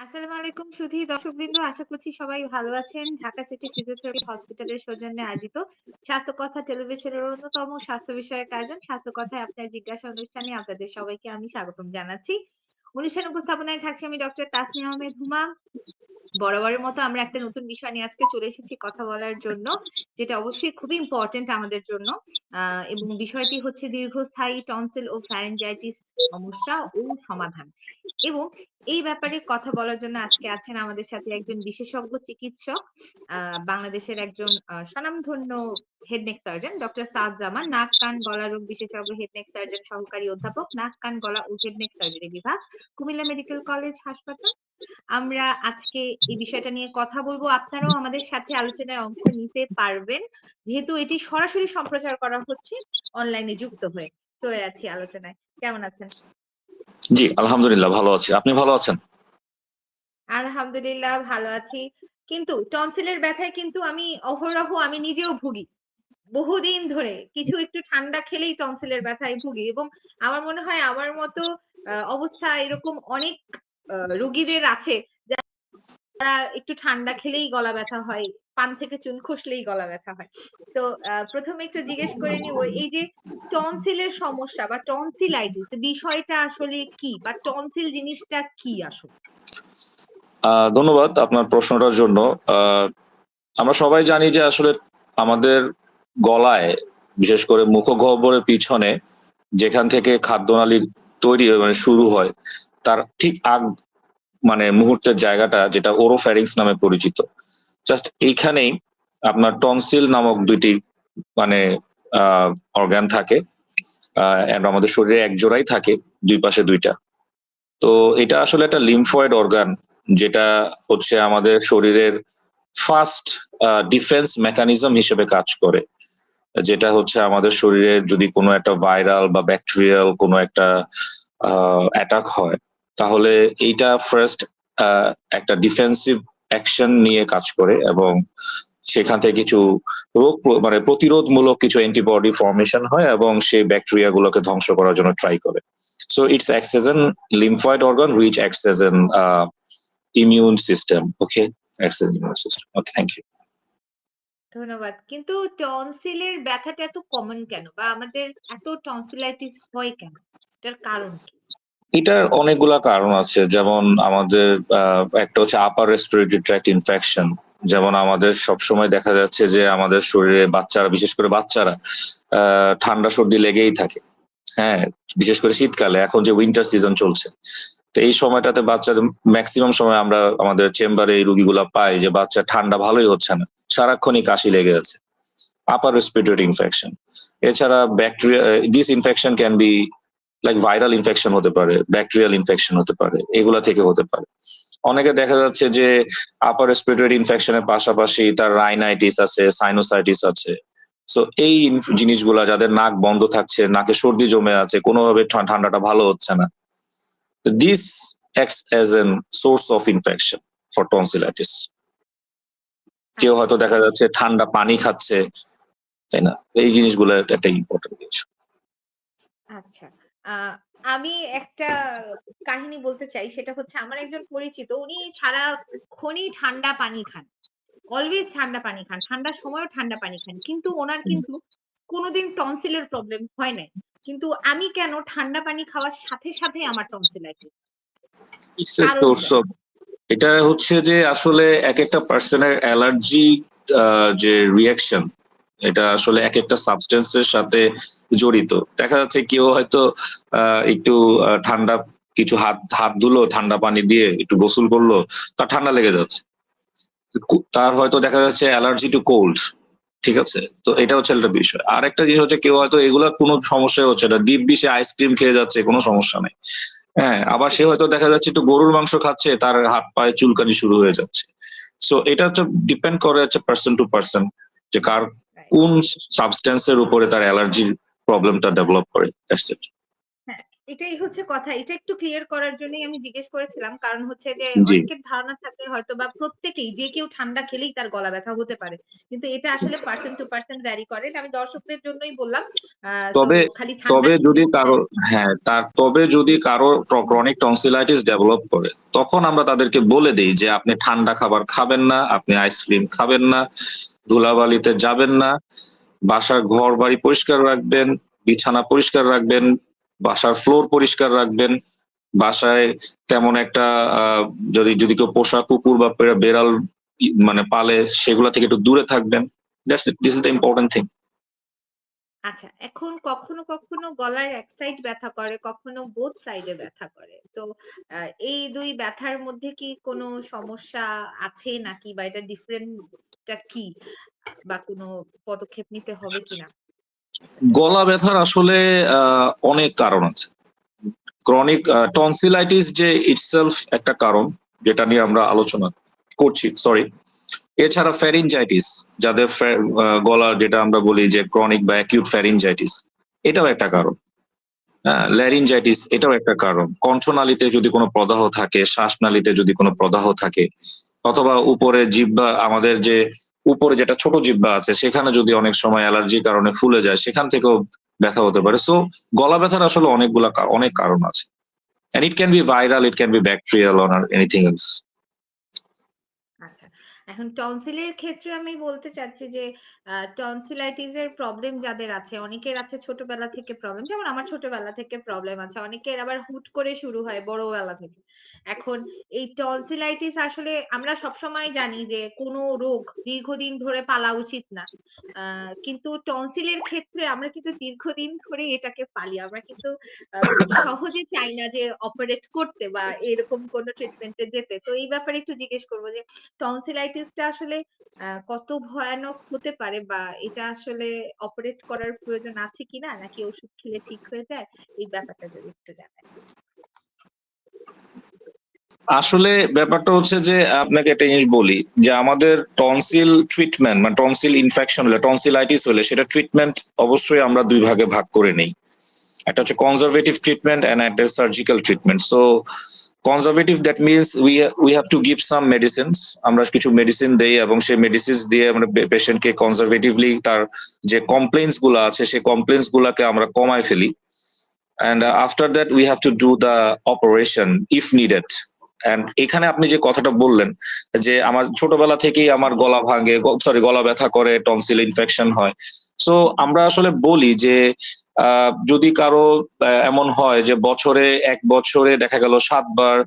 আসসালামু আলাইকুম সুধী, দর্শকবৃন্দ, আশা করছি সবাই ভালো আছেন। ঢাকা সিটি ফিজিওথেরাপি হসপিটালের সৌজন্যে আয়োজিত স্বাস্থ্য কথা টেলিভিশনের অন্যতম স্বাস্থ্য বিষয়ক আয়োজন। স্বাস্থ্য কথায় আপনার জিজ্ঞাসা অনুষ্ঠানে আপনাদের সবাইকে আমি স্বাগতম জানাচ্ছি। অনুষ্ঠান উপস্থাপনায় থাকছি আমি ডক্টর তাসমি আহমেদ হুমা। বরাবরের মতো আমরা একটা নতুন বিষয় নিয়ে আজকে চলে এসেছি কথা বলার জন্য, যেটা অবশ্যই খুবই ইম্পর্টেন্ট আমাদের জন্য। এবং বিষয়টি হচ্ছে দীর্ঘস্থায়ী টনসিল ও ফ্যারেঞ্জাইটিস সমস্যা ও সমাধান। এবং এই ব্যাপারে কথা বলার জন্য আজকে আছেন আমাদের সাথে একজন বিশেষজ্ঞ চিকিৎসক বাংলাদেশের একজন স্বনামধন্য head neck surgeon doctor Saad Zaman, নাক, কান, গলা রোগ বিশেষজ্ঞ হেড নেক সার্জন সহকারী অধ্যাপক, নাক, কান, গলা ও হেড নেক সার্জারি বিভাগ, কুমিল্লা মেডিকেল কলেজ হাসপাতাল। আমরা আজকে এই বিষয়টা নিয়ে কথা বলব। আপনারাও আমাদের সাথে আলোচনায় অংশ নিতে পারবেন। যেহেতু এটি সরাসরি সম্প্রচার করা হচ্ছে অনলাইনে যুক্ত হয়ে চলে যাচ্ছি আলোচনায়। কেমন আছেন? জি আলহামদুলিল্লাহ ভালো আছি। আপনি ভালো আছেন? আলহামদুলিল্লাহ ভালো আছি। কিন্তু টনসিলের ব্যথায় কিন্তু আমি অহরহ আমি নিজেও ভুগি। বহুদিন ধরে কিছু একটু ঠান্ডা খেলেই টনসিলের ব্যথায় ভুগি এবং আমার মনে হয় আমার মতো অবস্থা এরকম অনেক রোগীদের আছে, যারা একটু ঠান্ডা খেলেই গলা ব্যথা হয়, পান থেকে চুন খসলেই গলা ব্যথা হয়। তো প্রথমে একটু জিজ্ঞেস করে নিব এই যে টনসিলের সমস্যা বা টনসিলাইটিস বিষয়টা আসলে কি বা টনসিল জিনিসটা কি আসলে? ধন্যবাদ আপনার প্রশ্নটার জন্য। আমরা সবাই জানি যে আসলে আমাদের গলায়, বিশেষ করে মুখগহ্বরের পিছনে, যেখান থেকে খাদ্যনালীর তৈরি মানে শুরু হয়। তার ঠিক আগ মানে মুহূর্তের জায়গাটা যেটা ওরোফ্যারিংস নামে পরিচিত। জাস্ট এইখানেই আপনার টনসিল নামক দুইটি মানে অর্গান থাকে। আমাদের শরীরে এক জোড়াই থাকে, দুই পাশে দুইটা। তো এটা আসলে একটা লিমফয়েড অর্গান যেটা হচ্ছে আমাদের শরীরের ফার্স্ট ডিফেন্স মেকানিজম হিসেবে কাজ করে। যেটা হচ্ছে আমাদের শরীরে যদি কোনো একটা ভাইরাল বা ব্যাকটেরিয়াল কোনো একটা অ্যাটাক হয় তাহলে এইটা ফার্স্ট একটা ডিফেন্সিভ অ্যাকশন নিয়ে কাজ করে এবং সেখান থেকে কিছু রোগ মানে প্রতিরোধমূলক কিছু অ্যান্টিবডি ফর্মেশন হয় এবং সেই ব্যাকটেরিয়া গুলোকে ধ্বংস করার জন্য ট্রাই করে so it's an lymphoid organ which acts as an uh, immune system. Okay, acts as an ধন্যবাদ। কিন্তু টনসিলের ব্যথাটা এত কমন কেন? বা আমাদের এত টনসিলাইটিস হয় কেন? এটার কারণ কি? এটার অনেকগুলা কারণ আছে। যেমন আমাদের একটা হচ্ছে আপার রেসপিরেটরি ট্র্যাক্ট ইনফেকশন যেমন আমাদের সবসময় দেখা যাচ্ছে যে আমাদের শরীরে বাচ্চারা, বিশেষ করে বাচ্চারা ঠান্ডা সর্দি লেগেই থাকে। হ্যাঁ বিশেষ করে শীতকালে, এখন যে উইন্টার সিজন চলছে। তো এই সময়টাতে বাচ্চাদের ম্যাক্সিমাম সময় আমরা আমাদের চেম্বারে এই রুগীগুলা পাই যে বাচ্চা ঠান্ডা ভালোই হচ্ছে না। সারাক্ষণই কাশি লেগে আছে। আপার রেসপিরেটরি ইনফেকশন এছাড়া bacteria this infection can be like viral infection হতে পারে ব্যাকটেরিয়াল ইনফেকশন হতে পারে, এগুলা থেকে হতে পারে। অনেকে দেখা যাচ্ছে যে আপার রেসপিরেটরি ইনফেকশনের পাশাপাশি তার রাইনাইটিস আছে সাইনোসাইটিস আছে। সো এই জিনিসগুলা যাদের নাক বন্ধ থাকছে, নাকে সর্দি জমে আছে, কোনোভাবে ঠান্ডাটা ভালো হচ্ছে না। This acts as an source of infection for tonsillitis কেউ হয়তো দেখা যাচ্ছে ঠান্ডা পানি খাচ্ছে, তাই না? এই জিনিসগুলো একটা ইম্পর্টেন্ট জিনিস আচ্ছা আমি একটা কাহিনী বলতে চাই, সেটা হচ্ছে আমার একজন পরিচিত, উনি সারাক্ষণই ঠান্ডা পানি খান। অলওয়েজ ঠান্ডা পানি খান ঠান্ডার সময়ও ঠান্ডা পানি খান। কিন্তু ওনার কিন্তু কোনোদিন টনসিলের প্রবলেম হয় নাই। কিন্তু আমি কেন ঠান্ডা পানি খাওয়ার সাথে সাথে আমার টনসিলাইটিস এটা হচ্ছে যে আসলে এক একটা পার্সনের অ্যালার্জি যে রিয়াকশন এটা আসলে এক একটা সাবস্টেন্সের সাথে জড়িত। দেখা যাচ্ছে কেউ হয়তো আহ, একটু আহ, ঠান্ডা কিছু হাত হাত ধুলো ঠান্ডা পানি দিয়ে একটু গোসল করল তা ঠান্ডা লেগে যাচ্ছে। তার হয়তো দেখা যাচ্ছে অ্যালার্জি টু কোল্ড ঠিক আছে? তো এটা হচ্ছে একটা বিষয়। আর একটা জিনিস হচ্ছে কেউ হয়তো এগুলা কোনো সমস্যা হচ্ছে না। ডিপ বিষে আইসক্রিম খেয়ে যাচ্ছে কোনো সমস্যা নেই। হ্যাঁ আবার সে হয়তো দেখা যাচ্ছে একটু গরুর মাংস খাচ্ছে তার হাত পায়ে চুলকানি শুরু হয়ে যাচ্ছে। সো এটা হচ্ছে ডিপেন্ড করে হচ্ছে পার্সন টু পার্সন যে কার কোন সাবস্টেন্সের উপরে তার অ্যালার্জির প্রবলেমটা ডেভেলপ করে That's it. এটাই হচ্ছে কথা। এটা একটু ক্লিয়ার করার জন্যই আমি জিজ্ঞেস করেছিলাম। কারণ হচ্ছে যে। অনেকের ধারণা থাকে হয়তোবা প্রত্যেকেই যে কেউ ঠান্ডা খেলেই তার গলা ব্যথা হতে পারে। কিন্তু এটা আসলে পারসন টু পারসন ভ্যারি করে। আমি দর্শকদের জন্যই বললাম। তবে খালি তবে যদি কারও হ্যাঁ, তার তবে যদি ক্র ক্রনিক টনসিলাইটিস ডেভেলপ করে, তখন আমরা তাদেরকে বলে দেই যে, "আপনি ঠান্ডা খাবার খাবেন না, আপনি আইসক্রিম খাবেন না, ধুলাবালিতে যাবেন না, বাসার ঘর বাড়ি পরিষ্কার রাখবেন, বিছানা পরিষ্কার রাখবেন, বাসার ফ্লোর পরিষ্কার রাখবেন। বাসায় তেমন একটা যদি যদি কেউ পোষা কুকুর বা বেড়াল মানে পালে সেগুলা থেকে একটু দূরে থাকবেন। That's it. This is the important thing." আচ্ছা এখন কখনো, কখনো গলার এক সাইড ব্যথা করে, কখনো বোথ সাইড ব্যথা করে। তো এই ২ ব্যথার মধ্যে কি কোনো সমস্যা আছে নাকি বা এটার ডিফারেন্স টা কি? বা কোনো পদক্ষেপ নিতে হবে কিনা? গলা ব্যথার আসলে অনেক কারণ আছে। ক্রনিক টনসিলাইটিস যে ইটসেলফ একটা কারণ, যেটা নিয়ে আমরা আলোচনা করছি, সরি। এছাড়া ফ্যারিনজাইটিস যাদের গলার যেটা আমরা বলি যে ক্রনিক বা অ্যাকিউট ফ্যারিনজাইটিস এটাও একটা কারণ। হ্যাঁ? ল্যারিনজাইটিস এটাও একটা কারণ। কণ্ঠনালীতে যদি কোনো প্রদাহ থাকে, শ্বাসনালীতে যদি কোনো প্রদাহ থাকে অথবা উপরে জিহ্বা আমাদের যে উপরে যেটা ছোট জিব্বা আছে সেখানে যদি অনেক সময় অ্যালার্জির কারণে ফুলে যায় সেখান থেকেও ব্যথা হতে পারে। সো গলা ব্যথার আসলে অনেকগুলা অনেক কারণ আছে। And it can be viral, it can be bacterial or anything else. আচ্ছা। এখন টনসিলের ক্ষেত্রে আমি বলতে চাচ্ছি যে টনসিলাইটিস এর প্রবলেম যাদের আছে, অনেকের আছে ছোটবেলা থেকে প্রবলেম। যেমন আমার ছোটবেলা থেকে প্রবলেম আছে। অনেকের আবার হুট করে শুরু হয় বড়বেলা থেকে। এখন এই টনসিলাইটিস আসলে আমরা সবসময় জানি যে কোন রোগ দীর্ঘদিন ধরে পালা উচিত না। কিন্তু টনসিলের ক্ষেত্রে আমরা কিন্তু দীর্ঘদিন ধরে এটাকে পালি। আমরা কিন্তু সহজে চাই না যে অপারেট করতে বা এরকম কোন ট্রিটমেন্টে যেতে। তো এই ব্যাপারে একটু জিজ্ঞেস করব যে টনসিলাইটিসটা আসলে কত ভয়ানক হতে পারে বা এটা আসলে অপারেট করার প্রয়োজন আছে কিনা? নাকি ওষুধ খেলে ঠিক হয়ে যায়? এই ব্যাপারটা যদি একটু জানান। আসলে ব্যাপারটা হচ্ছে যে আপনাকে একটা জিনিস বলি, যে আমাদের টনসিল ট্রিটমেন্ট মানে টনসিল ইনফেকশন হলে টনসিলাইটিস হলে, সেটা ট্রিটমেন্ট অবশ্যই আমরা দুই ভাগে ভাগ করে নেই। একটা হচ্ছে কনজারভেটিভ ট্রিটমেন্ট অ্যান্ড একটা surgical treatment. So conservative that means we we have to give some medicines আমরা কিছু মেডিসিন দেই এবং সেই মেডিসিনস দিয়ে আমরা পেশেন্টকে কনজারভেটিভলি তার যে কমপ্লেন্সগুলো আছে, সেই কমপ্লেন্স গুলাকে আমরা কমায় ফেলি। And after that we have to do the operation if needed. And এখানে আপনি যে কথাটা বললেন যে আমার ছোটবেলা থেকেই আমার গলা ভাঙে, সরি গলা ব্যথা করে, টনসিল ইনফেকশন হয়। সো আমরা আসলে বলি যে যদি কারও এমন হয় যে বছরে এক বছরে দেখা গেল সাতবার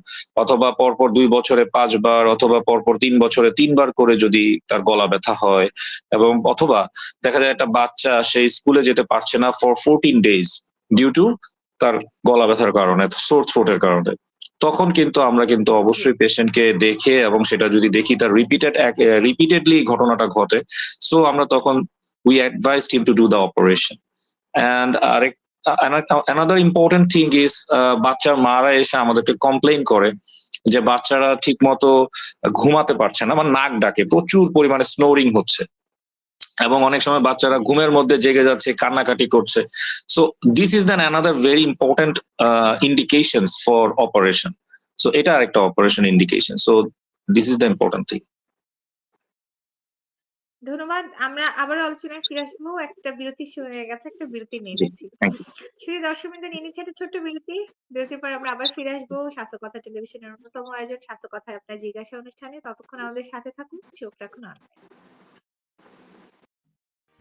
অথবা পরপর দুই বছরে পাঁচবার অথবা পরপর তিন বছরে তিনবার করে যদি তার গলা ব্যথা হয় এবং অথবা দেখা যায় একটা বাচ্চা সে স্কুলে যেতে পারছে না ফর 14 ডেজ ডিউ টু তার গলা ব্যথার কারণে, সোর থ্রোট এর কারণে। তখন কিন্তু আমরা কিন্তু অবশ্যই পেশেন্টকে দেখে এবং সেটা যদি দেখি, তার রিপিটেড রিপিটেডলি ঘটনাটা ঘটে। সো আমরা তখন we advised him to do the operation And আরেক আ অ্যানা another important thing is বাচ্চার মারা এসে আমাদেরকে কমপ্লেইন করে যে বাচ্চারা ঠিক মতো ঘুমাতে পারছে না বা নাক ডাকে। প্রচুর পরিমাণে স্নোরিং হচ্ছে। এবং অনেক সময় বাচ্চারা ঘুমের মধ্যে জেগে যাচ্ছে, কান্নাকাটি করছে। So this is then another very uh indications for operation. So এটা আরেকটা operation indication. So this is the important thing. ধন্যবাদ। আমরা আবার আলোচনায় ফিরে আসব। একটা বিরতি সময় হয়ে গেছে। একটা বিরতি নিয়ে নিচ্ছি। শুধু দর্শকবৃন্দ নিয়ে নিচ্ছি একটা ছোট্ট বিরতি। বিরতির পর আমরা আবার ফিরে আসব স্বাস্থ্য কথা টেলিভিশনের অন্যতম আয়োজন স্বাস্থ্য কথায় আপনার জিজ্ঞাসা অনুষ্ঠানে। ততক্ষণ আমাদের সাথে থাকুন। চোখ রাখুন অনলাইনে।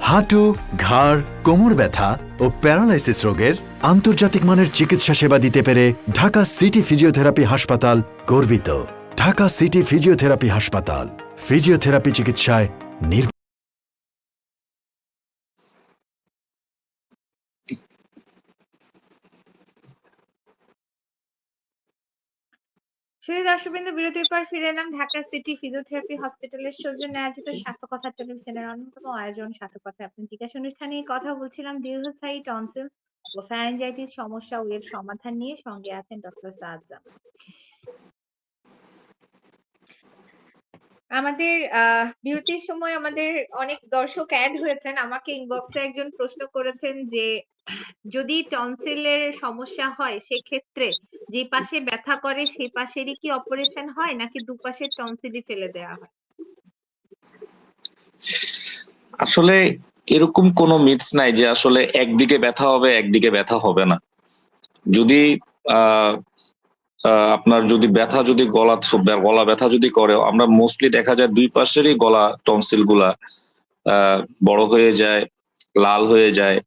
হাঁটু, ঘাড়, কোমর ব্যথা ও প্যারালাইসিস রোগের আন্তর্জাতিক মানের চিকিৎসা সেবা দিতে পেরে ঢাকা সিটি ফিজিওথেরাপি হাসপাতাল গর্বিত। ঢাকা সিটি ফিজিওথেরাপি হাসপাতাল, ফিজিওথেরাপি চিকিৎসায় নির শুধু দর্শকবৃন্দ বিরতির পর ফিরে এলাম ঢাকা সিটি ফিজিওথেরাপি হসপিটালের সৌজন্য আয়োজিত স্বাস্থ্য কথা টেলিভিশনের অন্যতম আয়োজন স্বাস্থ্য কথা আপনি জিজ্ঞাসা অনুষ্ঠানে কথা বলছিলাম, দীর্ঘস্থায়ী টনসিল ও ফ্যারেঞ্জাইটিস সমস্যা ও এর সমাধান নিয়ে সঙ্গে আছেন ডক্টর সাজ্জাদ। আমাদের বিরতির সময় আমাদের অনেক দর্শক অ্যাড হয়েছেন। আমাকে ইনবক্সে একজন প্রশ্ন করেছেন যে, যদি টনসিলের সমস্যা হয়, সেক্ষেত্রে যে পাশে ব্যথা করে সেই পাশেরই কি অপারেশন হয়, নাকি দুপাশে টনসিলই ফেলে দেওয়া হয়? আসলে এরকম কোনো মিথস নাই যে আসলে একদিকে ব্যথা হবে, একদিকে ব্যথা হবে না। যদি আপনার যদি ব্যথা যদি গলা গলা ব্যথা যদি করে, আমরা মোস্টলি দেখা যায় দুই পাশেরই গলা টনসিলগুলা বড় হয়ে যায়, লাল হয়ে যায়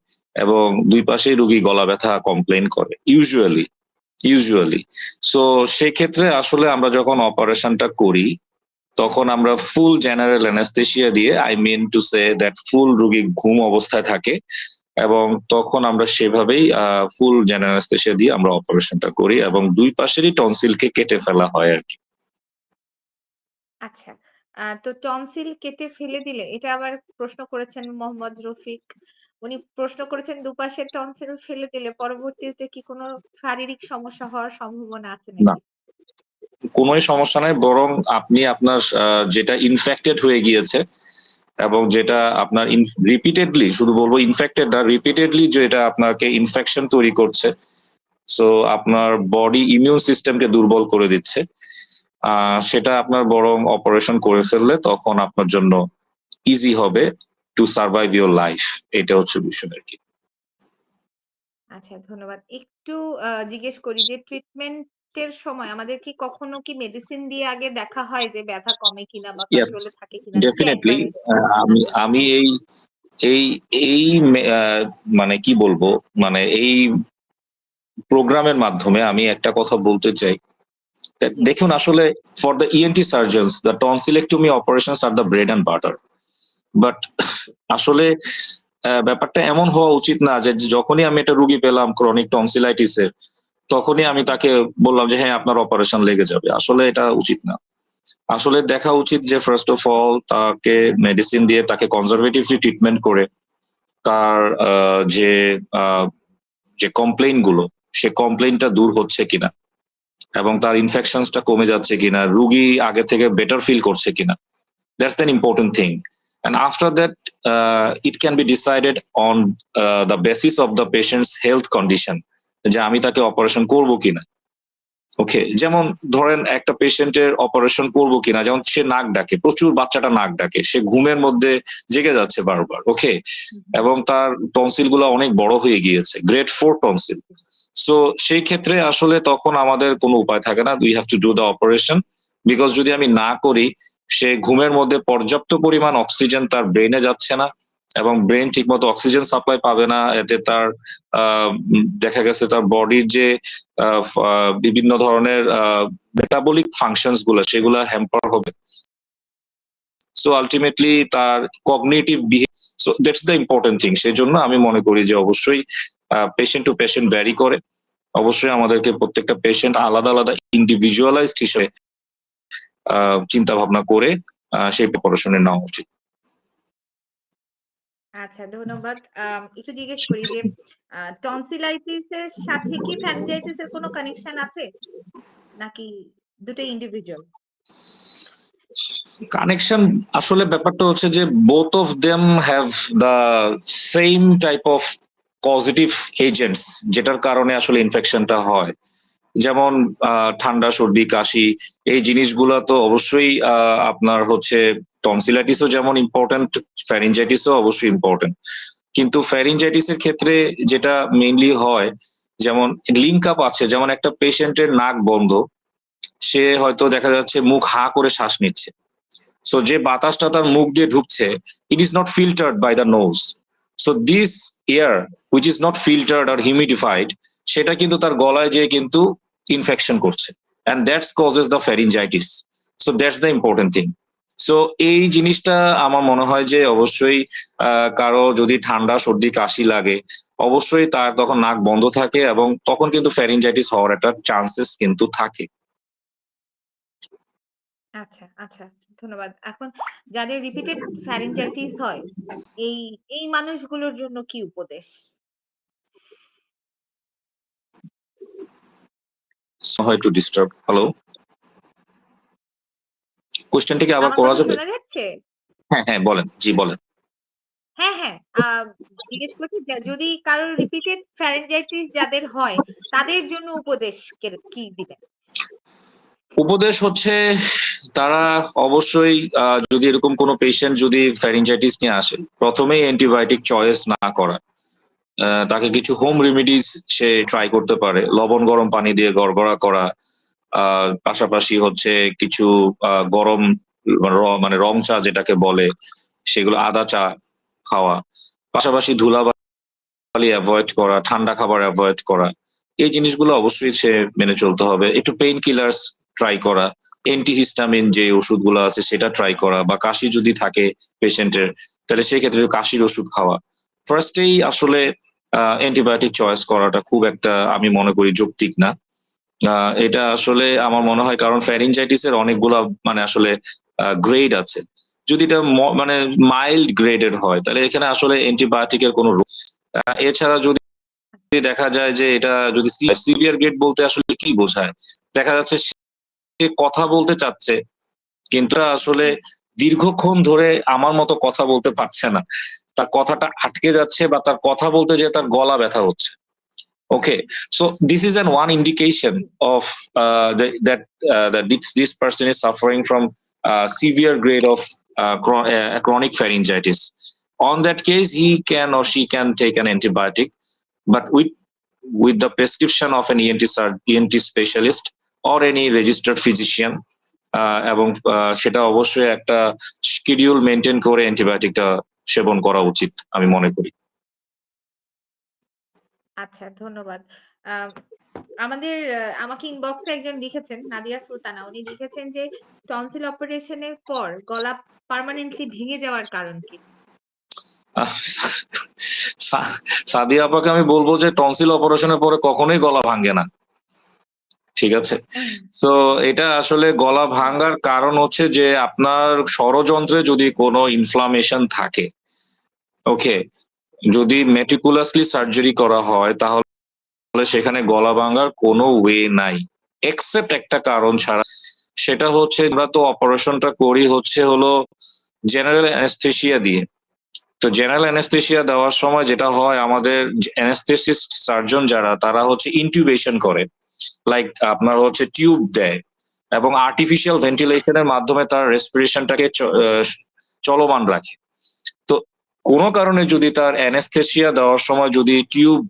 এবং দুই পাশেই রুগী গলা ব্যথা কমপ্লেন করে ইউজুয়ালি ইউজুয়ালি সো সেক্ষেত্রে আসলে আমরা যখন অপারেশনটা করি, তখন আমরা ফুল জেনারেল অ্যানাস্থেশিয়া দিয়ে I mean to say that full রুগী ঘুম অবস্থায় থাকে এবং তখন আমরা সেভাবেই ফুল জেনারেল অ্যানাস্থেশিয়া দিয়ে আমরা অপারেশনটা করি এবং দুই পাশেরই টনসিলকে কেটে ফেলা হয় আর কি। আচ্ছা আহ, তো টনসিল কেটে ফেলে দিলে এটা আবার প্রশ্ন করেছেন মোহাম্মদ রফিক। উনি প্রশ্ন করেছেন দুপাশের টনসিল ফেলে দিলে পরবর্তীতে কি কোনো শারীরিক সমস্যা হওয়ার সম্ভাবনা আছে না। কোনোই সমস্যা নাই বরং আপনি আপনার যেটা ইনফেক্টেড হয়ে গিয়েছে এবং যেটা আপনার রিপিটেডলি শুধু বলব ইনফেক্টেড না রিপিটেডলি যেটা আপনাকে ইনফেকশন তৈরি করছে সো আপনার বডি ইমিউন সিস্টেমকে দুর্বল করে দিচ্ছে সেটা আপনার বরং অপারেশন করে ফেললে তখন আপনার জন্য ইজি হবে টু সার্ভাইভ ইউর লাইফ এটা হচ্ছে বিষয় আর কি। আচ্ছা ধন্যবাদ। একটু জিজ্ঞেস করি যে ট্রিটমেন্টের সময় আমাদের কি কখনো কি মেডিসিন দিয়ে আগে দেখা হয় যে ব্যথা কমে কিনা বা কন্ট্রোলে থাকে কিনা? ডেফিনেটলি আমি আমি এই এই এই মানে কি বলব? মানে এই প্রোগ্রামের মাধ্যমে আমি একটা কথা বলতে চাই। দেখুন আসলে for the ENT surgeons the tonsillectomy operations are the bread and butter but আসলে ব্যাপারটা এমন হওয়া উচিত না যে যখনই আমি একটা রুগী পেলাম ক্রনিক টনসিলাইটিসে তখনই আমি তাকে বললাম যে হ্যাঁ আপনার অপারেশন লেগে যাবে। আসলে এটা উচিত না। আসলে দেখা উচিত যে ফার্স্ট অফ অল তাকে মেডিসিন দিয়ে তাকে কনজারভেটিভলি ট্রিটমেন্ট করে তার যে যে কমপ্লেইনগুলো সে কমপ্লেইনটা দূর হচ্ছে কিনা এবং তার ইনফেকশনসটা কমে যাচ্ছে কিনা রুগী আগে থেকে বেটার ফিল করছে কিনা that's then important thing that uh, it can be decided on uh, the basis of the patient's health condition যে আমি তাকে অপারেশন করব কিনা। ওকে যেমন ধরেন একটা পেশেন্টের অপারেশন করব কিনা যেমন সে নাক ডাকে প্রচুর বাচ্চাটা নাক ডাকে সে ঘুমের মধ্যে জেগে যাচ্ছে বারবার ওকে এবং তার টনসিলগুলো অনেক বড় হয়ে গিয়েছে গ্রেড ফোর টনসিল সো সেই ক্ষেত্রে আসলে তখন আমাদের কোনো উপায় থাকে না we have to do the operation because যদি আমি না করি সে ঘুমের মধ্যে পর্যাপ্ত পরিমাণ অক্সিজেন তার ব্রেনে যাচ্ছে না এবং ব্রেন ঠিকমতো অক্সিজেন সাপ্লাই পাবে না, এতে তার দেখা গেছে তার বডির যে বিভিন্ন ধরনের মেটাবলিক ফাংশনসগুলো, সেগুলো হ্যাম্পার হবে। সো আলটিমেটলি তার cognitive so that's the important thing সেই জন্য আমি মনে করি যে অবশ্যই পেশেন্ট টু পেশেন্ট ভ্যারি করে। অবশ্যই আমাদেরকে প্রত্যেকটা পেশেন্ট আলাদা আলাদা ইন্ডিভিজুয়ালাইজড হিসেবে চিন্তা ভাবনা করে সেই অপারেশনে নেওয়া উচিত। আচ্ছা ধন্যবাদ। একটু জিজ্ঞেস করি যে টনসিলাইটিস এর সাথে কি ফ্যারেঞ্জাইটিস এর কোনো কানেকশন আছে? নাকি দুটো ইন্ডিভিজুয়াল কানেকশন আসলে ব্যাপারটা হচ্ছে যে both of them have the same type of positive agents যেটার কারণে আসলে ইনফেকশনটা হয়। যেমন ঠান্ডা, সর্দি, কাশি, এই জিনিসগুলো তো অবশ্যই আপনার হচ্ছে টনসিলাইটিসও যেমন ইম্পর্টেন্ট ফ্যারিঞ্জাইটিসও অবশ্যই ইম্পর্টেন্ট কিন্তু ফ্যারিঞ্জাইটিস এর ক্ষেত্রে যেটা মেইনলি হয়, যেমন লিঙ্ক আপ আছে, যেমন একটা পেশেন্টের নাক বন্ধ, সে হয়তো দেখা যাচ্ছে মুখ হা করে শ্বাস নিচ্ছে। সো যে বাতাসটা তার মুখ দিয়ে ঢুকছে it is not filtered by the nose so this air which is not filtered or humidified সেটা কিন্তু তার গলায় যেয়ে কিন্তু ইনফেকশন করছে and that's causes the pharyngitis so that's the important thing so এই জিনিসটা আমার মনে হয় যে অবশ্যই কারও যদি ঠান্ডা সর্দি কাশি লাগে অবশ্যই তার তখন নাক বন্ধ থাকে এবং তখন কিন্তু ফ্যারিনজাইটিস হওয়ার একটা চান্সেস কিন্তু থাকে আচ্ছা, আচ্ছা। ধন্যবাদ। এখন যাদের রিপিটেড ফ্যারিনজাইটিস হয়, এই এই মানুষগুলোর জন্য কি উপদেশ? হয় টু ডিস্টার্ব হ্যালো কোশ্চেনটা কি আবার করা যাবে হ্যাঁ হ্যাঁ বলেন জি বলেন হ্যাঁ, হ্যাঁ। জিজ্ঞেস করছি যদি কারোর রিপিটেড ফ্যারিনজাইটিস যাদের হয়, তাদের জন্য উপদেশ কি দিবেন? উপদেশ হচ্ছে তারা অবশ্যই যদি এরকম কোনো পেশেন্ট যদি ফ্যারিনজাইটিস নিয়ে আসে প্রথমেই অ্যান্টিবায়োটিক চয়েস না করা তাকে কিছু হোম রেমিডিস সে ট্রাই করতে পারে। লবণ, গরম পানি দিয়ে গড়গড়া করা পাশাপাশি হচ্ছে কিছু গরম মানে রং চা যেটাকে বলে, সেগুলো আদা চা খাওয়া। পাশাপাশি ধুলাবালি অ্যাভয়েড করা, ঠান্ডা খাবার অ্যাভয়েড করা। এই জিনিসগুলো অবশ্যই সে মেনে চলতে হবে। একটু পেইন কিলার্স ট্রাই করা অ্যান্টিহিস্টামিন যে ওষুধগুলো আছে সেটা ট্রাই করা, বা কাশি যদি থাকে পেশেন্টের তাহলে সেক্ষেত্রে কাশির ওষুধ খাওয়া। ফার্স্টেই আসলে অ্যান্টিবায়োটিক চয়েস করাটা খুব একটা আমি মনে করি যৌক্তিক না। এটা আসলে আমার মনে হয় কারণ ফ্যারিনজাইটিস এর অনেকগুলা মানে আসলে গ্রেড আছে। যদি এটা মানে মাইল্ড গ্রেডেড হয়, তাহলে এখানে আসলে অ্যান্টিবায়োটিকের কোনো এছাড়া যদি দেখা যায় যে এটা যদি সিভিয়ার গ্রেড বলতে আসলে কি বোঝায়? দেখা যাচ্ছে সে কথা বলতে চাচ্ছে কিন্তু আসলে দীর্ঘক্ষণ ধরে আমার মতো কথা বলতে পারছে না। তার কথাটা আটকে যাচ্ছে বা তার কথা বলতে যে তার গলা ব্যথা হচ্ছে। Okay so this is an one indication of that this this person is suffering from severe grade of chronic pharyngitis on that case he can or she can take an antibiotic but with with the prescription of an ENT surge ENT specialist or any registered physician এবং সেটা অবশ্যই একটা schedule maintain করে অ্যান্টিবায়োটিকটা সেবন করা উচিত আমি মনে করি আচ্ছা ধন্যবাদ। আম আমাদের আমাকে ইনবক্সে একজন লিখেছেন নাদিয়া সুলতানা। উনি লিখেছেন যে টনসিল অপারেশনের পর গলা পার্মানেন্টলি ভেঙে যাওয়ার কারণ কি? সাদিয়া আপাকে আমি বলব যে টনসিল অপারেশনের পরে কখনোই গলা ভাঙে না ঠিক আছে? তো এটা আসলে গলা ভাঙার কারণ হচ্ছে যে আপনার ষড়যন্ত্রে যদি কোনো ইনফ্লামেশন থাকে ওকে যদি মেটিকুলাসলি সার্জারি করা হয়, তাহলে সেখানে গলা ভাঙার কোনো ওয়ে নাই এক্সেপ্ট একটা কারণ ছাড়া। সেটা হচ্ছে আমরা তো অপারেশনটা করি হচ্ছে হলো জেনারেল অ্যানেস্থেশিয়া দিয়ে। তো জেনারেল অ্যানেস্থেশিয়া দেওয়ার সময় যেটা হয়, আমাদের অ্যানেস্থেসিস্ট সার্জন যারা, তারা হচ্ছে ইনটিউবেশন করে। লাইক আপনার হচ্ছে টিউব দেয় এবং আর্টিফিশিয়াল ভেন্টিলেশনের মাধ্যমে তার রেসপিরেশনটাকে চলমান রাখে। তো কোনো কারণে যদি তার অ্যানেস্থেশিয়া দেওয়ার সময় যদি টিউব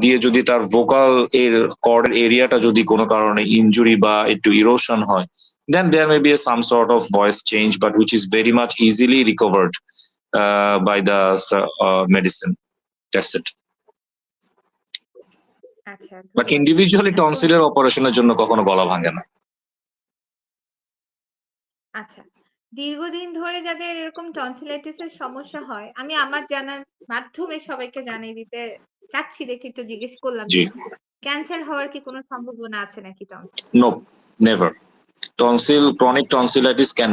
দিয়ে যদি তার ভোকাল এর কর্ডের এরিয়াটা যদি কোনো কারণে ইনজুরি বা একটু ইরোশন হয় then there may be some sort of voice change but which is very much easily recovered by the medicine that's but. Individually টনসিলের অপারেশনের জন্য কখনো গলা ভাঙে না আচ্ছা। দীর্ঘদিন ধরে যাদের এরকম টনসিলাইটিস এর সমস্যা হয়, আমি আমার জানার মাধ্যমে সবাইকে জানিয়ে দিতে চাচ্ছি দেখে একটু জিজ্ঞেস করলাম ক্যান্সার হওয়ার কি কোনো সম্ভাবনা আছে নাকি tonsil?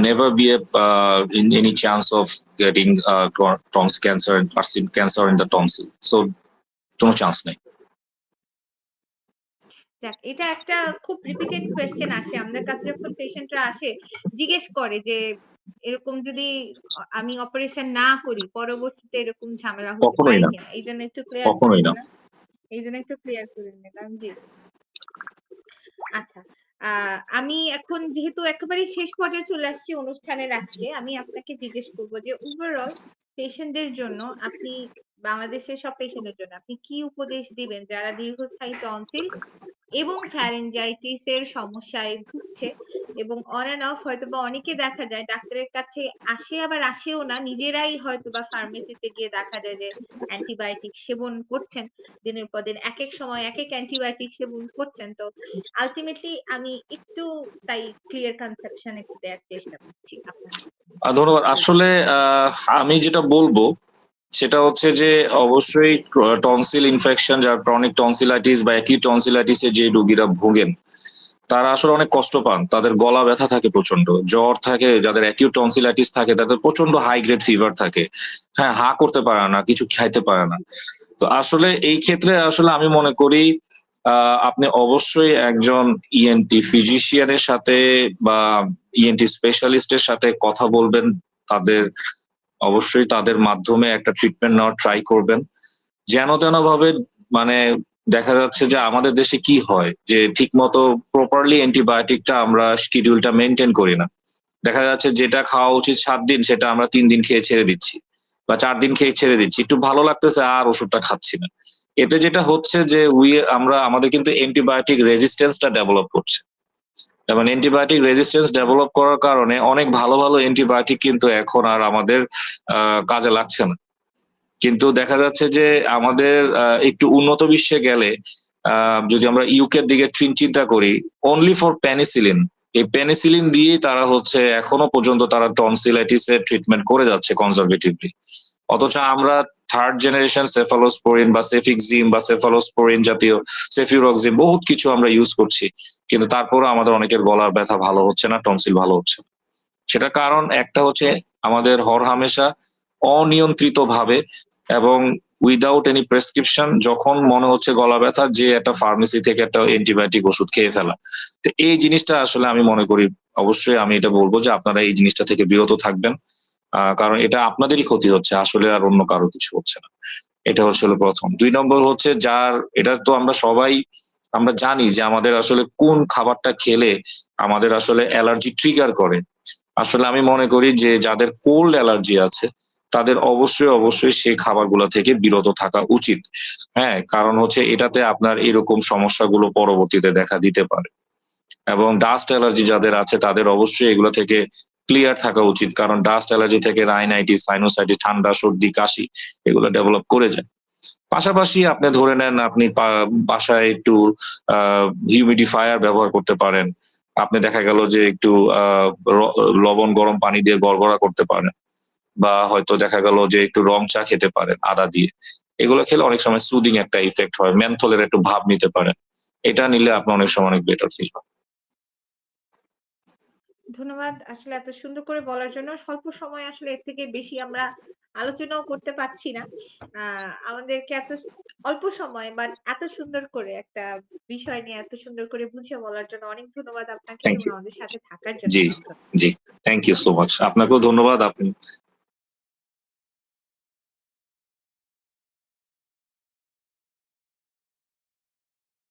Never be a, uh, in any chance of getting uh, chron- tons cancer and perceived cancer in the tonsil. So, কোনো চান্স নেই এটা একটা খুব রিপিটেড কোয়েশ্চেন আসে আমাদের কাছে যখন পেশেন্টরা আসে জিজ্ঞেস করে যে এরকম যদি আমি অপারেশন না করি পরবর্তীতে এরকম ঝামেলা হতে পারে না। কিনা? এই জন্য একটু ক্লিয়ার কখনোই না। এই জন্য একটু ক্লিয়ার করে নিলাম জি আচ্ছা আহ আমি এখন যেহেতু একেবারেই শেষ পর্যায়ে চলে আসছি অনুষ্ঠানের আজকে আমি আপনাকে জিজ্ঞেস করব যে ওভারঅল পেশেন্টদের জন্য আপনি বাংলাদেশের সব পেশেন্টের জন্য আপনি কি উপদেশ দিবেন? যারা দীর্ঘস্থায়ী টনসিল এবং ফ্যারেঞ্জাইটিস এর সমস্যায় ভুগছে এবং অন এন্ড অফ হয়তো বা অনেকে দেখা যায়, ডাক্তারের কাছে আসে আবার আসেও না, নিজেরাই হয়তোবা ফার্মেসিতে গিয়ে দেখা যায় যে অ্যান্টিবায়োটিক সেবন করছেন, দিনের পর দিন এক এক সময় এক এক অ্যান্টিবায়োটিক সেবন করছেন। তো আলটিমেটলি আমি একটু তাই ক্লিয়ার কনসেপশন একটু দেওয়ার চেষ্টা করছি ধন্যবাদ। আসলে আমি যেটা বলব সেটা হচ্ছে যে অবশ্যই টনসিল ইনফেকশন যার ক্রনিক টনসিলাইটিস বা একই টনসিলাইটিসে যে রোগীরা ভোগেন, তারা আসলে অনেক কষ্ট পান। তাদের গলা ব্যথা থাকে প্রচণ্ড জ্বর থাকে, যাদের অ্যাকিউট টনসিলাইটিস থাকে, তাদের প্রচণ্ড হাই গ্রেড ফিভার থাকে। হ্যাঁ হা করতে পারে না, কিছু খাইতে পারে না। তো আসলে এই ক্ষেত্রে আসলে আমি মনে করি আপনি অবশ্যই একজন ইএনটি ফিজিশিয়ানের সাথে বা ইএনটি স্পেশালিস্টের সাথে কথা বলবেন, তাদের অবশ্যই তাদের মাধ্যমে একটা ট্রিটমেন্ট নেওয়ার ট্রাই করবেন। যেন তেন ভাবে মানে দেখা যাচ্ছে যে আমাদের দেশে কি হয়, যে ঠিক মতো প্রপারলি অ্যান্টিবায়োটিকটা আমরা শিডিউলটা মেনটেন করি না। দেখা যাচ্ছে যেটা খাওয়া উচিত সাত দিন, সেটা আমরা তিন দিন খেয়ে ছেড়ে দিচ্ছি বা চার দিন খেয়ে ছেড়ে দিচ্ছি। একটু ভালো লাগতেছে, আর ওষুধটা খাচ্ছি না। এতে যেটা হচ্ছে যে উই আমরা, আমাদের কিন্তু অ্যান্টিবায়োটিক রেজিস্ট্যান্সটা ডেভেলপ করছে। এবং অ্যান্টিবায়োটিক রেজিস্ট্যান্স ডেভেলপ করার কারণে অনেক ভালো ভালো অ্যান্টিবায়োটিক কিন্তু এখন আর আমাদের কাজে লাগছে না। কিন্তু দেখা যাচ্ছে যে আমাদের একটু উন্নত বিশ্বে গেলে যদি আমরা ইউকের দিকে চিন- চিন্তা করি অনলি ফর পেনিসিলিন এই পেনিসিলিন দিয়েই তারা হচ্ছে এখনও পর্যন্ত তারা টনসিলাইটিস এর ট্রিটমেন্ট করে যাচ্ছে কনজারভেটিভলি অথচ আমরা থার্ড জেনারেশন সেফালোস্পোরিন বা সেফিক্সিম বা সেফালোস্পোরিন জাতীয় সেফিউরক্সিম বহুত কিছু আমরা ইউজ করছি। কিন্তু তারপরও আমাদের অনেকের গলার ব্যথা ভালো হচ্ছে না টনসিল ভালো হচ্ছে সেটা কারণ একটা হচ্ছে আমাদের হর হামেশা অনিয়ন্ত্রিত ভাবে এবং উইদাউট এনি প্রেসক্রিপশন যখন মনে হচ্ছে গলা ব্যথা, যে একটা ফার্মেসি থেকে একটা অ্যান্টিবায়োটিক ওষুধ খেয়ে ফেলা। তো এই জিনিসটা আসলে আমি মনে করি, অবশ্যই আমি এটা বলব যে আপনারা এই জিনিসটা থেকে বিরত থাকবেন। কারণ এটা আপনাদেরই ক্ষতি হচ্ছে, আসলে আর অন্য কারও কিছু হচ্ছে না। এটা হচ্ছে প্রথম। দুই নম্বর হচ্ছে যার, এটা তো আমরা সবাই, আমরা জানি যে আমাদের আসলে কোন খাবারটা খেলে আমাদের আসলে অ্যালার্জি ট্রিগার করে। আসলে আমি মনে করি যে যাদের কোল্ড অ্যালার্জি আছে, তাদের অবশ্যই অবশ্যই সেই খাবারগুলো থেকে বিরত থাকা উচিত। হ্যাঁ কারণ হচ্ছে এটাতে আপনার এরকম সমস্যাগুলো পরবর্তীতে দেখা দিতে পারে। এবং ডাস্ট অ্যালার্জি যাদের আছে, তাদের অবশ্যই এগুলো থেকে ক্লিয়ার থাকা উচিত। কারণ ডাস্ট অ্যালার্জি থেকে রাইনাইটিস সাইনোসাইটিস ঠান্ডা, সর্দি, কাশি, এগুলো ডেভেলপ করে যায়। পাশাপাশি আপনি ধরে নেন, আপনি বাসায় একটু হিউমিডিফায়ার ব্যবহার করতে পারেন। আপনি দেখা গেল যে একটু লবণ, গরম পানি দিয়ে গড়গড়া করতে পারেন। বা হয়তো দেখা গেল যে একটু রং চা খেতে পারেন, আদা দিয়ে। এগুলো খেলে অনেক সময় সুদিং একটা ইফেক্ট হয় মেন্থলের একটু ভাব নিতে পারেন। এটা নিলে আপনার অনেক সময় অনেক বেটার ফিল হয়। ধন্যবাদ আসলে এত সুন্দর করে বলার জন্য স্বল্প সময় আসলে এর থেকে বেশি আমরা আলোচনাও করতে পারছি না আহ আমাদেরকে এত অল্প সময় বা এত সুন্দর করে একটা বিষয় নিয়ে এত সুন্দর করে বুঝিয়ে বলার জন্য অনেক ধন্যবাদ আপনাকে. আমাদের সাথে থাকার জন্য জি। জি। থ্যাংক ইউ সো মাচ আপনাকেও ধন্যবাদ আপনি